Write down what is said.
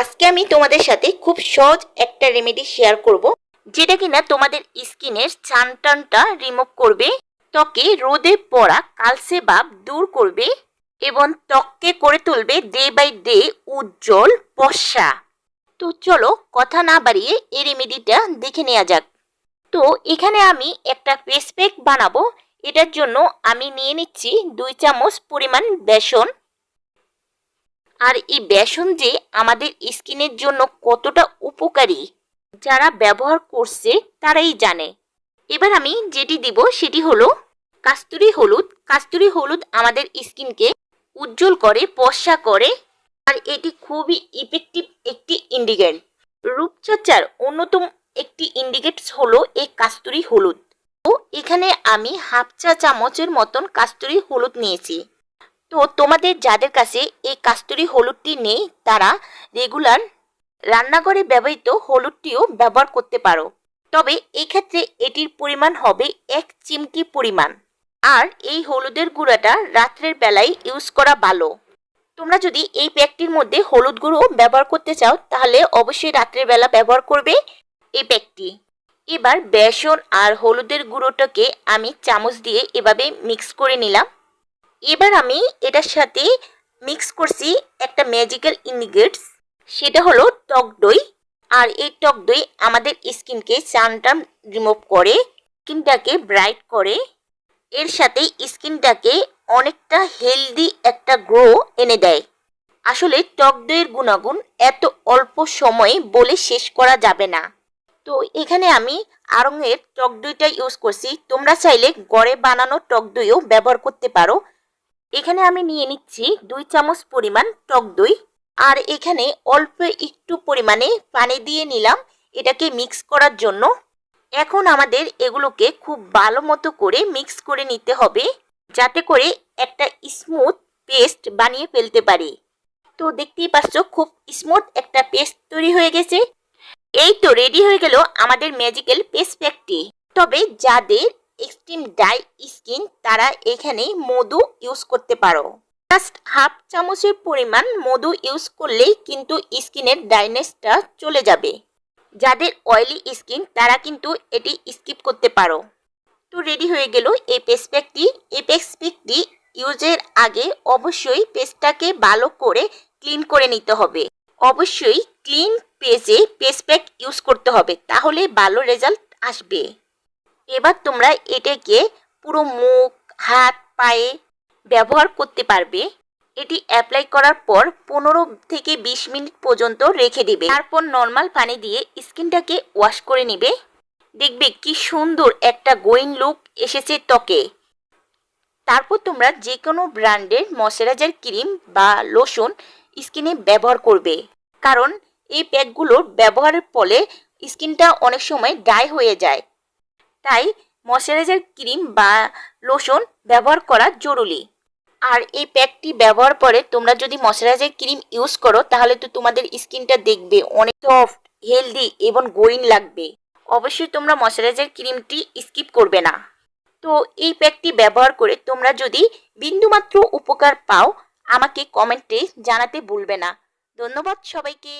আজকে আমি তোমাদের সাথে খুব সহজ একটা রেমেডি শেয়ার করব, যেটা কিনা তোমাদের স্কিনের টানটা রিমুভ করবে, ত্বকে রোদে পড়া কালসে ভাব দূর করবে এবং ত্বককে করে তুলবে ডে বাই ডে উজ্জ্বল পশা তো চলো কথা না বাড়িয়ে এই রেমেডিটা দেখে নেওয়া যাক। তো এখানে আমি একটা ফেস প্যাক বানাবো, এটার জন্য আমি নিয়ে নিচ্ছি দুই চামচ পরিমাণ বেসন। আর এই বেসন যে আমাদের স্কিনের জন্য কতটা উপকারী, যারা ব্যবহার করছে তারাই জানে। এবার আমি যেটি দিব সেটি হলো কাস্তুরি হলুদ। কাস্তুরি হলুদ আমাদের স্কিনকে উজ্জ্বল করে, ফর্সা করে, আর এটি খুবই ইফেক্টিভ একটি ইন্ডিকেট রূপচর্চার অন্যতম একটি ইন্ডিকেটস হলো এই কাস্তুরি হলুদ। তো এখানে আমি হাফ চা চামচের মতন কাস্তুরি হলুদ নিয়েছি। তো তোমাদের যাদের কাছে এই কাস্তুরি হলুদটি নেই, তারা রেগুলার রান্নাঘরে ব্যবহৃত হলুদটিও ব্যবহার করতে পারো। তবে এক্ষেত্রে এটির পরিমাণ হবে এক চিমটি পরিমাণ। আর এই হলুদের গুঁড়াটা রাত্রের বেলায় ইউজ করা ভালো। তোমরা যদি এই প্যাকটির মধ্যে হলুদ গুঁড়ো ব্যবহার করতে চাও, তাহলে অবশ্যই রাত্রের বেলা ব্যবহার করবে এই প্যাকটি। এবার বেসন আর হলুদের গুঁড়োটাকে আমি চামচ দিয়ে এভাবে মিক্স করে নিলাম। এবার আমি এটার সাথে মিক্স করছি একটা ম্যাজিক্যাল ইনগ্রেডিয়েন্টস সেটা হলো টক দই। আর এই টক দই আমাদের স্কিনকে চানটান রিমুভ করে, স্কিনটাকে ব্রাইট করে। এর সাথে স্কিনটাকে অনেকটা হেলদি একটা গ্রো এনে দেয়। আসলে টক দইয়ের গুণাগুণ এত অল্প সময়ে বলে শেষ করা যাবে না। তো এখানে আমি আড়ঙের টক দইটা ইউজ করছি। তোমরা চাইলে গড়ে বানানো টক দইও ব্যবহার করতে পারো। এখানে আমি নিয়ে নিচ্ছি দুই চামচ পরিমাণ টক দই। আর এখানে অল্প একটু পরিমাণে পানি দিয়ে নিলাম এটাকে মিক্স করার জন্য। এখন আমাদের এগুলোকে খুব ভালো মতো করে মিক্স করে নিতে হবে, যাতে করে একটা স্মুথ পেস্ট বানিয়ে ফেলতে পারি। তো দেখতেই পাচ্ছ খুব স্মুথ একটা পেস্ট তৈরি হয়ে গেছে। এই তো রেডি হয়ে গেল আমাদের ম্যাজিক্যাল পেস্ট প্যাকটি তবে যাদের এক্সট্রিম ডাই স্কিন তারা এখানে মধু ইউজ করতে পারো। জাস্ট হাফ চামচের পরিমাণ মধু ইউজ করলেই কিন্তু স্কিনের ডাইনেসটা চলে যাবে। যাদের অয়েলি স্কিন তারা কিন্তু এটি স্কিপ করতে পারো। তো রেডি হয়ে গেল এই পেস্ট প্যাকটি এই পেস্ট প্যাকটি ইউজের আগে অবশ্যই পেস্টটাকে ভালো করে ক্লিন করে নিতে হবে। অবশ্যই ক্লিন পেজে পেস্ট প্যাক ইউজ করতে হবে, তাহলে ভালো রেজাল্ট আসবে। এবার তোমরা এটাকে পুরো মুখ, হাত, পায়ে ব্যবহার করতে পারবে। এটি অ্যাপ্লাই করার পর পনেরো থেকে বিশ মিনিট পর্যন্ত রেখে দিবে। তারপর নর্মাল পানি দিয়ে স্কিনটাকে ওয়াশ করে নেবে। দেখবে কি সুন্দর একটা গোয়িং লুক এসেছে ত্বকে। তারপর তোমরা যে কোনো ব্র্যান্ডের ময়শ্চারাইজার ক্রিম বা লোশন স্কিনে ব্যবহার করবে। কারণ এই প্যাকগুলোর ব্যবহারের ফলে স্কিনটা অনেক সময় ড্রাই হয়ে যায়। তাই ময়শ্চারাইজার ক্রিম বা লোশন ব্যবহার করা জরুরি। আর এই প্যাকটি ব্যবহার করে তোমরা যদি ময়শ্চারাইজার ক্রিম ইউজ করো, তাহলে তো তোমাদের স্কিনটা দেখবে অনেক সফট, হেলদি এবং গোয়িং লাগবে। অবশ্যই তোমরা ময়শ্চারাইজার ক্রিমটি স্কিপ করবে না। তো এই প্যাকটি ব্যবহার করে তোমরা যদি বিন্দুমাত্র উপকার পাও, আমাকে কমেন্টে জানাতে ভুলবে না। ধন্যবাদ সবাইকে।